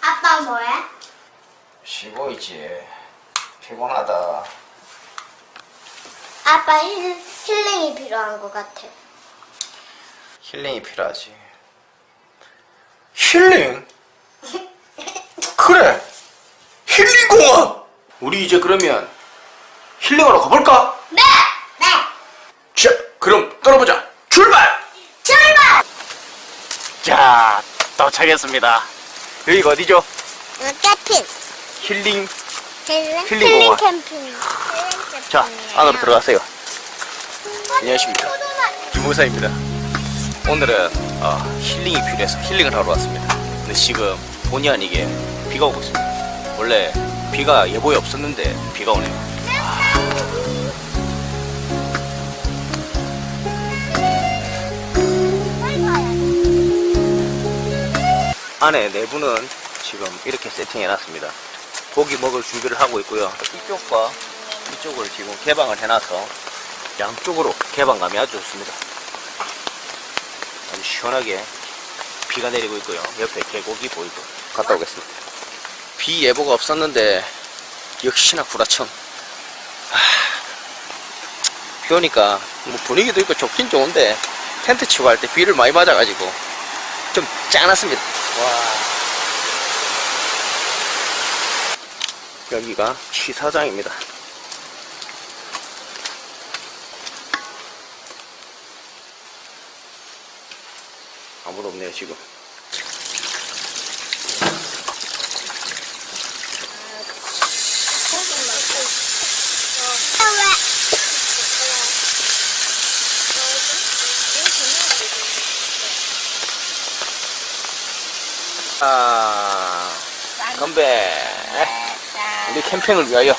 아빠 뭐해? 쉬고 있지. 피곤하다. 아빠 힐, 힐링이 필요한 것 같아. 힐링이 필요하지. 힐링? 그래. 힐링 공원. 우리 이제 그러면 힐링하러 가볼까? 네! 네! 자, 그럼 떠나보자. 출발! 출발! 자, 도착했습니다. 여기가 어디죠? 캠핑. 힐링. 힐링, 힐링 공원. 캠핑. 힐링 자. 안으로 들어가세요. 안녕하십니까. 포도맛. 김무사입니다. 오늘은 어, 힐링이 필요해서 힐링을 하러 왔습니다. 근데 지금 본의 아니게 비가 오고 있습니다. 원래 비가 예보에 없었는데 비가 오네요. 안에 내부는 지금 이렇게 세팅해 놨습니다. 고기 먹을 준비를 하고 있고요. 이쪽과 이쪽을 지금 개방을 해놔서 양쪽으로 개방감이 아주 좋습니다. 아주 시원하게 비가 내리고 있고요. 옆에 계곡이 보이고 갔다 오겠습니다. 비 예보가 없었는데 역시나 구라청. 아, 비 오니까 뭐 분위기도 있고 좋긴 좋은데 텐트 치고 할 때 비를 많이 맞아가지고 좀 짠했습니다. 와. 여기가 취사장입니다. 아무도 없네요 지금 건배 우리 캠핑을 위하여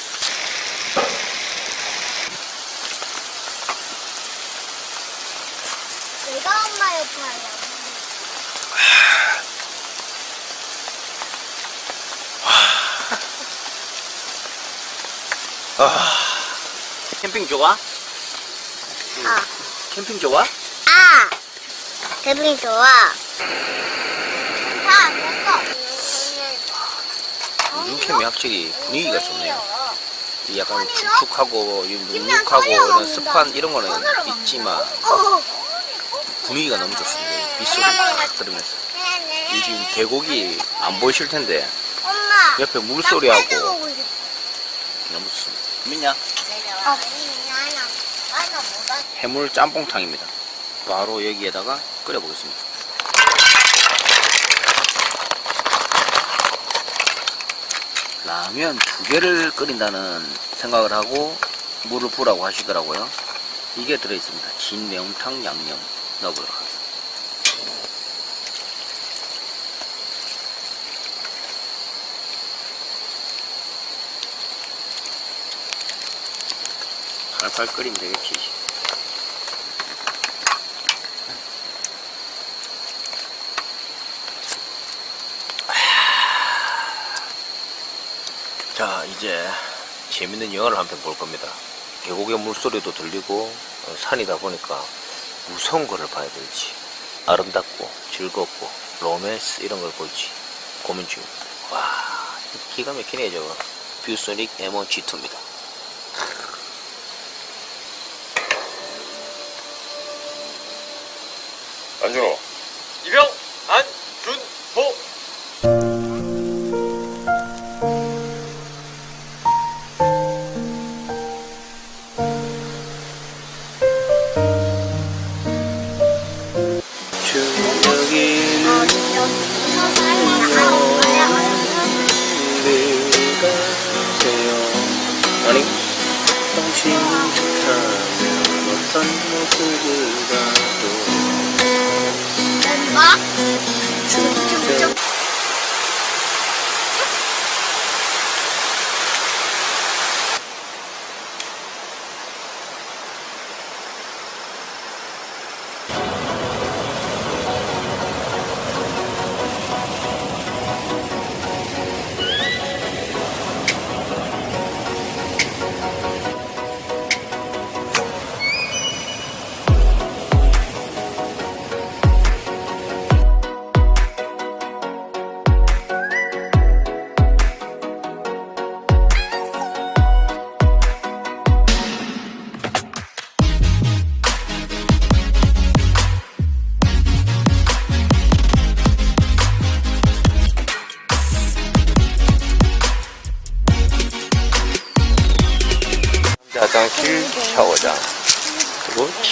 내가 엄마 옆에 하려고. 아, 캠핑 좋아? 아. 캠핑 좋아? 아! 캠핑 좋아. 다 눈캠이 확실히 분위기가 좋네요. 이 약간 축축하고 이 눅눅하고 이런 습한 이런 거는 있지만 어. 분위기가 너무 좋습니다. 빗소리 막 들으면서. 이 지금 계곡이 안 보이실 텐데. 옆에 물소리하고. 너무 좋습니다. 민냐? 어. 해물 짬뽕탕입니다. 바로 여기에다가 끓여보겠습니다 라면 두 개를 끓인다는 생각을 하고 물을 부라고 하시더라고요. 이게 들어있습니다. 진 매운탕 양념. 넣어보도록 하겠습니다. 팔팔 끓이면 되겠지 자 이제 재밌는 영화를 한 편 볼 겁니다. 계곡의 물소리도 들리고 어, 산이다 보니까 무서운 거를 봐야 될지 아름답고 즐겁고 로맨스 이런 걸 볼지 고민 중입니다. 와 기가 막히네 저거. 뷰소닉 M1 G2입니다. 안준호. 이병 어떤 모습을 봐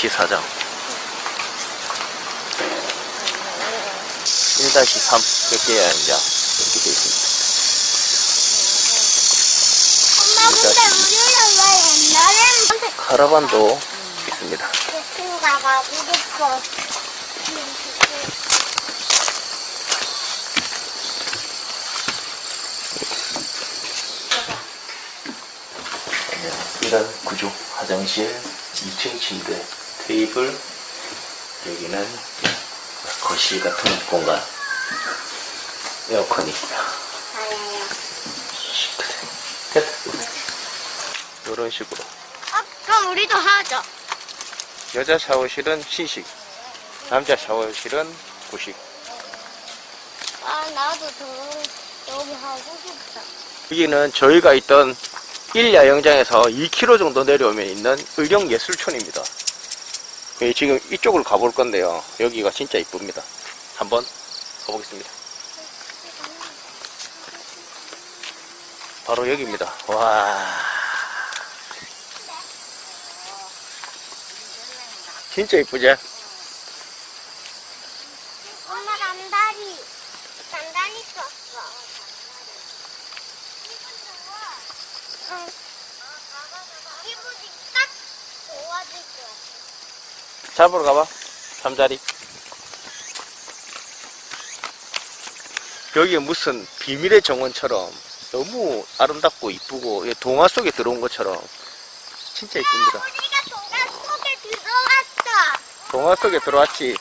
1-4장 1-3 몇 개야 이제 이렇게 돼 있습니다. 엄마 근데 우리는 왜 옛날엔 카라반도 있습니다. 친구가 우리 거 이런 구조 화장실 2층 침대 테이블, 여기는 거실 같은 공간. 에어컨이 있고요. 됐다. 이런 식으로. 아, 그럼 우리도 하자. 여자 샤워실은 시식, 남자 샤워실은 구식. 아, 나도 더 여기 하고 싶다. 여기는 저희가 있던 1야영장에서 2km 정도 내려오면 있는 의령예술촌입니다. 여기 지금 이쪽으로 가볼 건데요. 여기가 진짜 이쁩니다. 한번 가보겠습니다. 바로 여기입니다. 와. 진짜 이쁘지? 엄마 단다리. 단다리 썼어. 응. 기분이 딱 좋아질 거야. 잡으러 가봐. 잠자리. 여기 무슨 비밀의 정원처럼 너무 아름답고 이쁘고 이 동화 속에 들어온 것처럼 진짜 이쁩니다. 동화 속에 들어왔어. 동화 속에 들어왔지.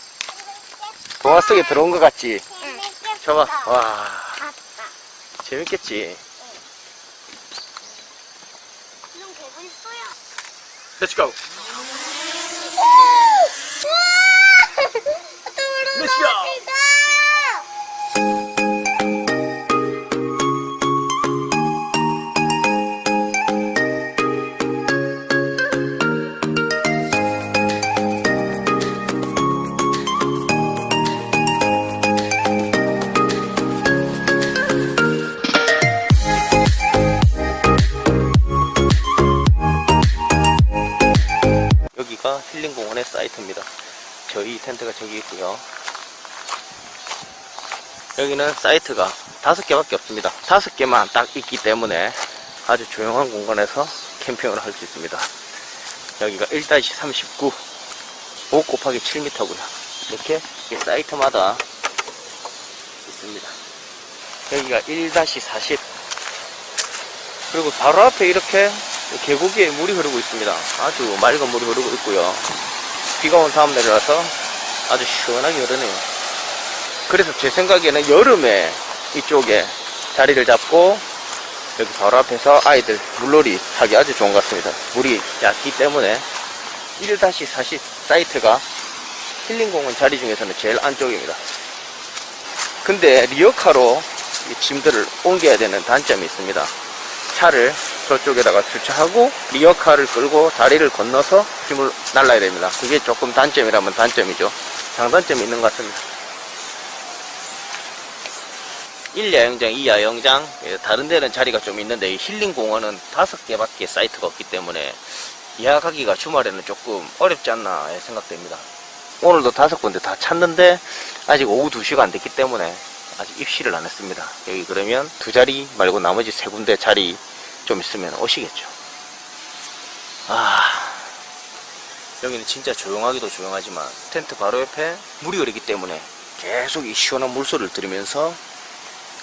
동화 속에 들어온 것 같지. 응. 저봐. 와. 재밌겠지. Let's go. 힐링공원의 사이트입니다. 저희 텐트가 저기 있고요. 여기는 사이트가 다섯 개밖에 없습니다. 다섯 개만 딱 있기 때문에 아주 조용한 공간에서 캠핑을 할 수 있습니다. 여기가 1-39 5 곱하기 7m고요. 이렇게 이 사이트마다 있습니다. 여기가 1-40 그리고 바로 앞에 이렇게 계곡에 물이 흐르고 있습니다. 아주 맑은 물이 흐르고 있고요. 비가 온 다음 내려와서 아주 시원하게 흐르네요. 그래서 제 생각에는 여름에 이쪽에 자리를 잡고 여기 바로 앞에서 아이들 물놀이 하기 아주 좋은 것 같습니다. 물이 얕기 때문에 1-40 사이트가 힐링공원 자리 중에서는 제일 안쪽입니다. 근데 리어카로 이 짐들을 옮겨야 되는 단점이 있습니다. 차를 저쪽에다가 주차하고 리어카를 끌고 다리를 건너서 짐을 날라야 됩니다. 그게 조금 단점이라면 단점이죠. 장단점이 있는 것 같습니다. 1야영장, 2야영장, 예, 다른 데는 자리가 좀 있는데 이 힐링공원은 다섯 개밖에 사이트가 없기 때문에 예약하기가 주말에는 조금 어렵지 않나 예, 생각됩니다. 오늘도 다섯 군데 다 찾는데 아직 오후 2시가 안 됐기 때문에 아직 입시를 안 했습니다. 여기 그러면 두 자리 말고 나머지 세 군데 자리 좀 있으면 오시겠죠. 아, 여기는 진짜 조용하기도 조용하지만 텐트 바로 옆에 물이 흐르기 때문에 계속 이 시원한 물소리를 들으면서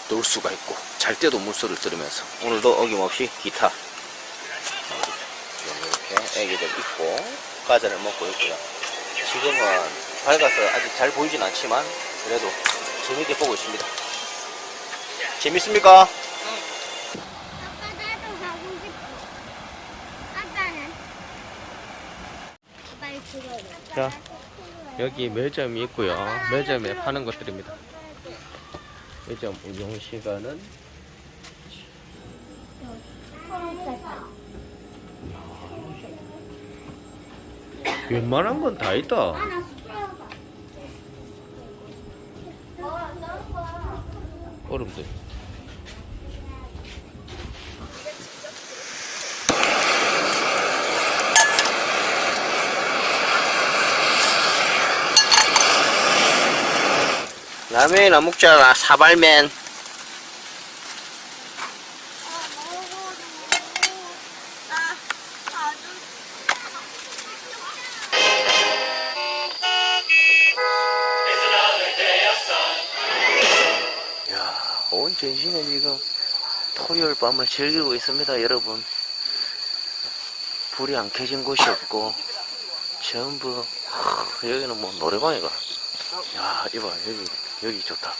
놀 수가 있고 잘 때도 물소리를 들으면서 오늘도 어김없이 기타 이렇게 애기들 있고 과자를 먹고 있고요. 지금은 밝아서 아직 잘 보이진 않지만 그래도 재밌게 보고 있습니다. 재밌습니까? 아빠 나도 가고 싶어. 아빠는? 빨리 들어요. 자, 여기 매점이 있고요. 매점에 파는 것들입니다. 매점 운영 시간은 웬만한 건 다 있다. 얼음들. 라면이나 먹잖아 사발맨 온 전신에 지금 토요일 밤을 즐기고 있습니다, 여러분. 불이 안 켜진 곳이 없고, 전부, 하, 여기는 뭐 노래방이가. 야, 이봐, 여기, 여기 좋다.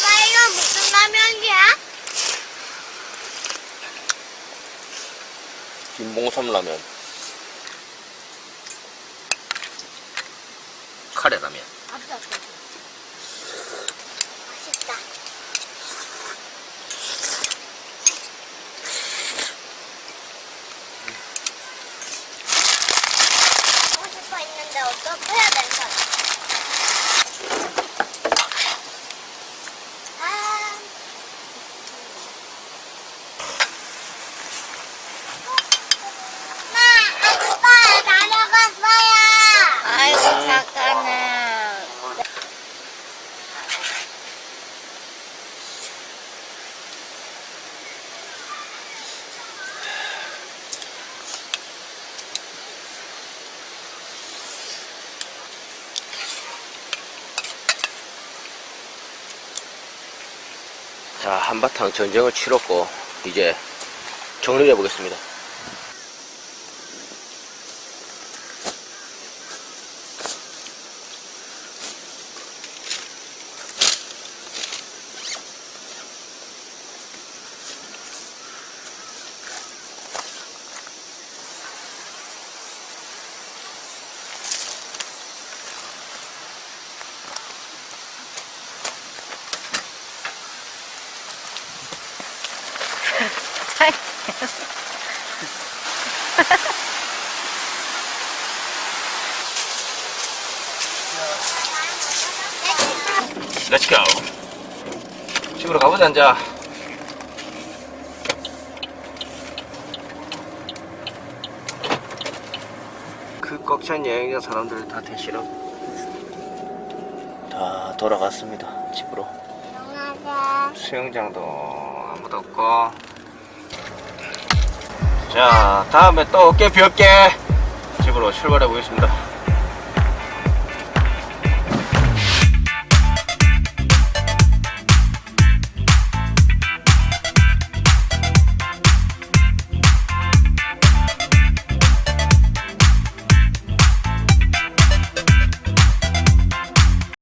나 이거 무슨 라면이야? 김봉삼 라면. 카레 라면. 맛있다. 먹고 싶어 있는데 어떻게 해야 될까? 아. 엄마, 아빠 다녀갔어요. 아이고 착하네. 자, 한바탕 전쟁을 치렀고, 이제 정리해 보겠습니다. Let's go. 집으로 가보자, 이제. 그꽉찬 여행자 사람들 다 대시러 다 돌아갔습니다. 집으로. 수영장도 아무도 없고. 자, 다음에 또 어깨 비 없게 집으로 출발해 보겠습니다.